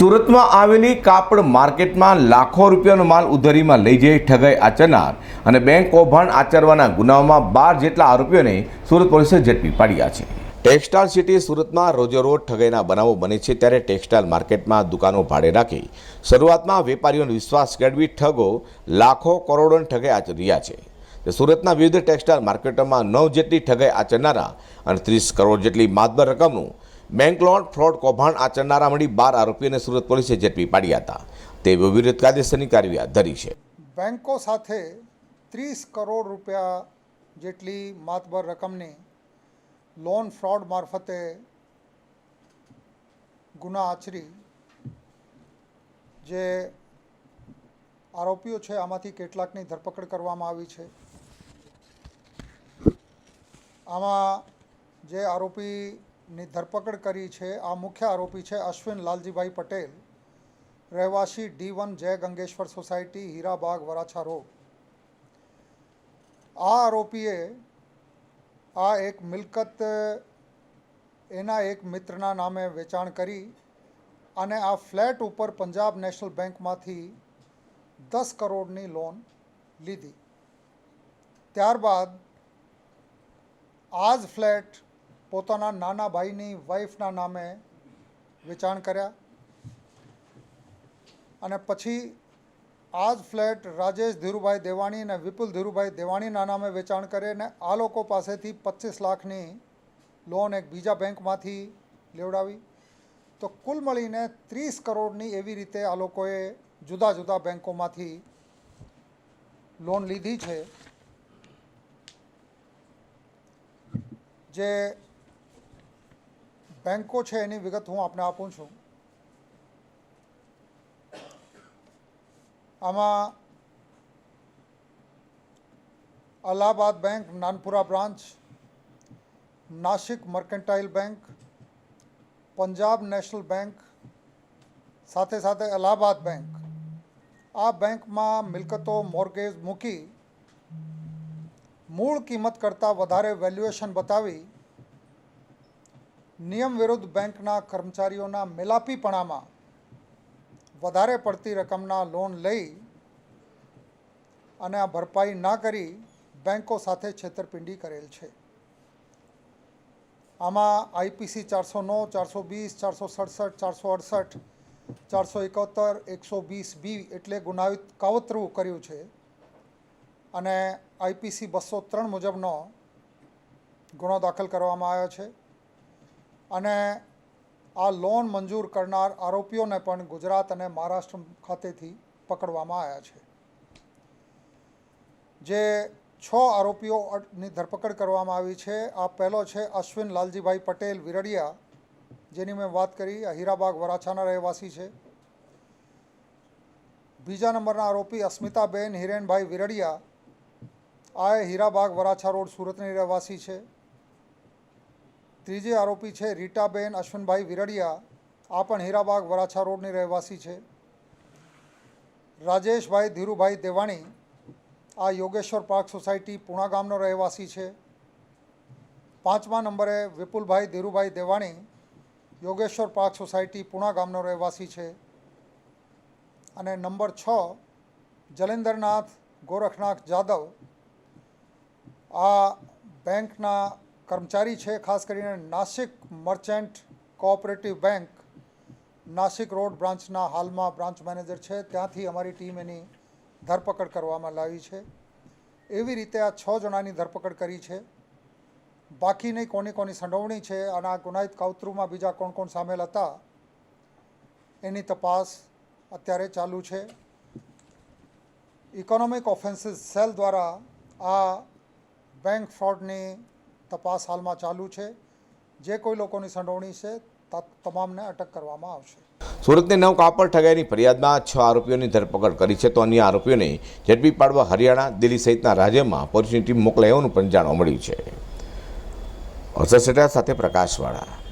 સુરતમાં આવેલી કાપડ માર્કેટમાં લાખો રૂપિયાનો માલ ઉધરીમાં લઈ જઈ ઠગાઈ આચરનાર અને બેંક કૌભાંડ આચરવાના ગુનાઓમાં બાર જેટલા આરોપીઓને સુરત પોલીસે ઝડપી પાડ્યા છે. ટેક્સટાઇલ સિટી સુરતમાં રોજે રોજ ઠગાઈના બનાવો બને છે ત્યારે ટેક્સટાઇલ માર્કેટમાં દુકાનો ભાડે રાખી શરૂઆતમાં વેપારીઓનો વિશ્વાસ કેળવી ઠગો લાખો કરોડોની ઠગાઈ આચરી રહ્યા છે. સુરતના વિવિધ ટેક્સટાઇલ માર્કેટોમાં નવ જેટલી ઠગાઈ આચરનારા અને ત્રીસ કરોડ જેટલી માતબર રકમનું બેંક લોન ફ્રોડ કૌભાંડ આચરનારા મળી બાર આરોપીઓને સુરત પોલીસે ઝડપી પાડ્યા હતા. તે વિરુદ્ધ કાયદેસરની કાર્યવાહી હાથ ધરી છે. બેન્કો સાથે ત્રીસ કરોડ રૂપિયા જેટલી માતબર રકમની લોન ફ્રોડ મારફતે ગુના આચરી જે આરોપીઓ છે, આમાંથી કેટલાકની ધરપકડ કરવામાં આવી છે. આમાં જે આરોપીની ધરપકડ કરી છે આ મુખ્ય આરોપી છે અશ્વિન લાલજીભાઈ પટેલ, રહેવાસી D one Jay Gangeshwar society, Hirabaug, Varachha road. આ આરોપીએ આ એક મિલકત, એના એક મિત્રના નામે વેચાણ કરી અને આ ફ્લેટ ઉપર પંજાબ નેશનલ બેંકમાંથી દસ કરોડની લોન લીધી. ત્યારબાદ આ જ ફ્લેટ પોતાના નાના ભાઈની વાઈફના નામે વેચાણ કર્યા. અને પછી આ જ ફ્લેટ રાજેશ ધીરુભાઈ દેવાણી અને વિપુલ ધીરુભાઈ દેવાણીના નામે વેચાણ કરે અને આ લોકો પાસેથી પચીસ લાખની લોન એક બીજા બેંકમાંથી લેવડાવી. તો કુલ મળીને ત્રીસ કરોડની એવી રીતે આ લોકોએ જુદા જુદા બેંકોમાંથી લોન લીધી છે. જે બેંકો છે એની વિગત હું આપને આપું છું આમાં Allahabad Bank Nanpura branch Nasik Mercantile Bank Punjab National Bank સાથે સાથે અલ્હાબાદ બેંક આ બેંકમાં મિલકતો મોર્ગેજ મૂકી મૂળ કિંમત કરતાં વધારે વેલ્યુએશન બતાવી નિયમ વિરુદ્ધ બેંકના કર્મચારીઓના મેલાપીપણામાં વધારે પડતી રકમના લોન લઈ અને આ ભરપાઈ ના કરી બેંકો સાથે છેતરપિંડી કરેલ છે. આમાં આઈપીસી ચારસો નવ, ચારસો વીસ, ચારસો સડસઠ, ચારસો અડસઠ, ચારસો એકોતેર, એકસો વીસ બી એટલે ગુનાહિત કાવતરું કર્યું છે. અને આઈપીસી બસો ત્રણ મુજબનો ગુનો દાખલ કરવામાં આવ્યો છે. અને આ લોન મંજૂર કરનાર આરોપીઓને પણ ગુજરાત અને મહારાષ્ટ્ર ખાતેથી પકડવામાં આવ્યા છે. જે છ આરોપીઓની ધરપકડ કરવામાં આવી છે. આ પહેલો છે અશ્વિન લાલજીભાઈ પટેલ વિરડિયા, જેની મેં વાત કરી હીરાબાગ વરાછાના રહેવાસી છે. બીજા નંબરના આરોપી અસ્મિતાબેન હિરેનભાઈ વિરડિયા, આ હીરાબાગ વરાછા રોડ સુરતની રહેવાસી છે. ત્રીજી આરોપી છે રીટાબેન અશ્વિનભાઈ વિરડિયા. આ પણ હીરાબાગ વરાછા રોડની રહેવાસી છે. રાજેશભાઈ ધીરુભાઈ દેવાણી આ યોગેશ્વર પાર્ક સોસાયટી પૂણા ગામનો રહેવાસી છે. પાંચમા નંબરે વિપુલભાઈ ધીરુભાઈ દેવાણી યોગેશ્વર પાર્ક સોસાયટી પુણા ગામનો રહેવાસી છે. અને નંબર છ જલેન્દ્રનાથ ગોરખનાથ જાદવ આ બેંકના કર્મચારી છે, ખાસ કરીને Nasik Merchant Cooperative Bank, Nasik road બ્રાન્ચના હાલમાં બ્રાન્ચ મેનેજર છે. ત્યાંથી અમારી ટીમ એની ધરપકડ કરવામાં લાવી છે. એવી રીતે આ છ જણાની ધરપકડ કરી છે. બાકીની કોની કોની સંડોવણી છે, અને આ ગુનાહિત કાવતરૂમાં બીજા કોણ કોણ સામેલ હતા, એની તપાસ અત્યારે ચાલુ છે. ઇકોનોમિક ઓફેન્સીસ સેલ દ્વારા આ બેંક ફ્રોડની તપાસ હાલમાં ચાલુ છે. જે કોઈ લોકોની સંડોવણી છે તમામને અટક કરવામાં આવશે. સુરતની નવ કાપડ ઠગાઈની ફરિયાદમાં છ આરોપીઓની ધરપકડ કરી છે તો અન્ય આરોપીઓને ઝડપી પાડવા હરિયાણા, દિલ્હી સહિતના રાજ્યમાં પોલીસની ટીમ મોકલાઈ હોવાનું પણ જાણવા મળ્યું છે. અસર સાથે પ્રકાશવાળા